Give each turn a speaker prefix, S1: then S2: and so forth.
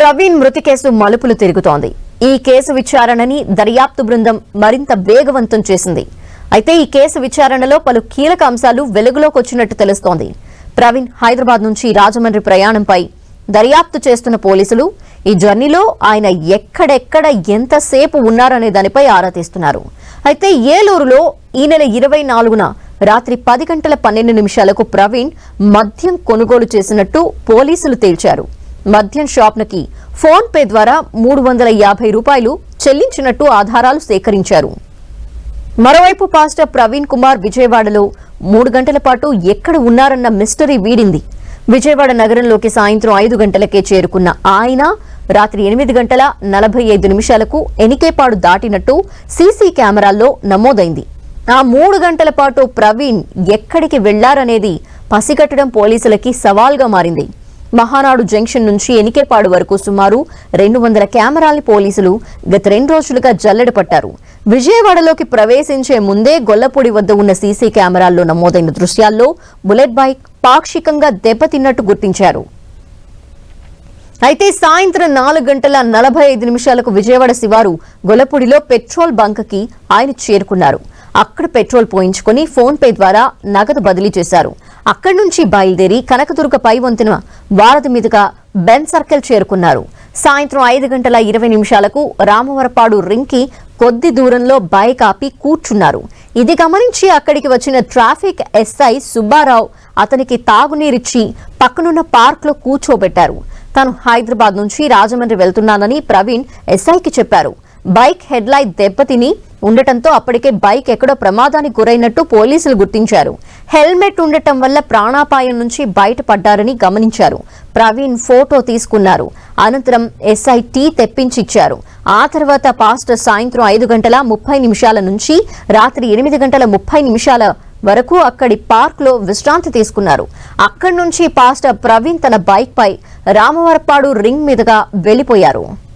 S1: ప్రవీణ్ మృతి కేసు మలుపులు తిరుగుతోంది. ఈ కేసు విచారణని దర్యాప్తు బృందం మరింత వేగవంతం చేసింది. అయితే ఈ కేసు విచారణలో పలు కీలక అంశాలు వెలుగులోకి వచ్చినట్టు తెలుస్తోంది. ప్రవీణ్ హైదరాబాద్ నుంచి రాజమండ్రి ప్రయాణంపై దర్యాప్తు చేస్తున్న పోలీసులు ఈ జర్నీలో ఆయన ఎక్కడెక్కడ ఎంతసేపు ఉన్నారనే దానిపై ఆరా తీస్తున్నారు. అయితే ఏలూరులో ఈ నెల ఇరవై నాలుగున రాత్రి పది గంటల పన్నెండు నిమిషాలకు ప్రవీణ్ మద్యం కొనుగోలు చేసినట్టు పోలీసులు తేల్చారు. మద్యం షాప్నకి ఫోన్ పే ద్వారా మూడు వందల యాభై రూపాయలు చెల్లించినట్టు ఆధారాలు సేకరించారు. మరోవైపు పాస్టర్ ప్రవీణ్ కుమార్ విజయవాడలో మూడు గంటల పాటు ఎక్కడ ఉన్నారన్న మిస్టరీ వీడింది. విజయవాడ నగరంలోకి సాయంత్రం ఐదు గంటలకే చేరుకున్న ఆయన రాత్రి ఎనిమిది గంటల నలభై ఐదు నిమిషాలకు ఎనికేపాడు దాటినట్టు సీసీ కెమెరాల్లో నమోదైంది. ఆ మూడు గంటల పాటు ప్రవీణ్ ఎక్కడికి వెళ్ళారనేది పసిగట్టడం పోలీసులకి సవాల్గా మారింది. మహానాడు జంక్షన్ నుంచి ఎనికేపాడు వరకు సుమారు రెండు వందల కెమెరాల్ని పోలీసులు గత రెండు రోజులుగా జల్లెడ పట్టారు. విజయవాడలోకి ప్రవేశించే ముందే గొల్లపూడి వద్ద ఉన్న సీసీ కెమెరాల్లో నమోదైన దృశ్యాల్లో బుల్లెట్ బైక్ పాక్షికంగా దెబ్బతిన్నట్టు గుర్తించారు. అయితే సాయంత్రం నాలుగు గంటల నలభై ఐదు నిమిషాలకు విజయవాడ శివారు గొల్లపూడిలో పెట్రోల్ బంక్కి ఆయన చేరుకున్నారు. అక్కడ పెట్రోల్ పోయించుకుని ఫోన్ పే ద్వారా నగదు బదిలీ చేశారు. అక్కడి నుంచి బయలుదేరి కనకదుర్గ పై వంతున వారధి మీదుగా బెన్ సర్కిల్ చేరుకున్నారు. సాయంత్రం ఐదు గంటల ఇరవై నిమిషాలకు రామవరపాడు రింగ్కి కొద్ది దూరంలో బైక్ ఆపి కూర్చున్నారు. ఇది గమనించి అక్కడికి వచ్చిన ట్రాఫిక్ ఎస్ఐ సుబ్బారావు అతనికి తాగునీరిచ్చి పక్కనున్న పార్క్లో కూర్చోబెట్టారు. తాను హైదరాబాద్ నుంచి రాజమండ్రి వెళ్తున్నానని ప్రవీణ్ ఎస్ఐకి చెప్పారు. బైక్ హెడ్ లైట్ దెబ్బతిని ఉండటంతో అప్పటికే బైక్ ఎక్కడో ప్రమాదానికి గురైనట్టు పోలీసులు గుర్తించారు. హెల్మెట్ ఉండటం వల్ల ప్రాణాపాయం నుంచి బయటపడ్డారని గమనించారు. ప్రవీణ్ ఫోటో తీసుకున్నారు. అనంతరం ఎస్ఐ టీ తెప్పించిచ్చారు. ఆ తర్వాత పాస్టర్ సాయంత్రం ఐదు గంటల ముప్పై నిమిషాల నుంచి రాత్రి ఎనిమిది గంటల ముప్పై నిమిషాల వరకు అక్కడి పార్క్లో విశ్రాంతి తీసుకున్నారు. అక్కడి నుంచి పాస్టర్ ప్రవీణ్ తన బైక్ పై రామవరపాడు రింగ్ మీదుగా వెళ్ళిపోయారు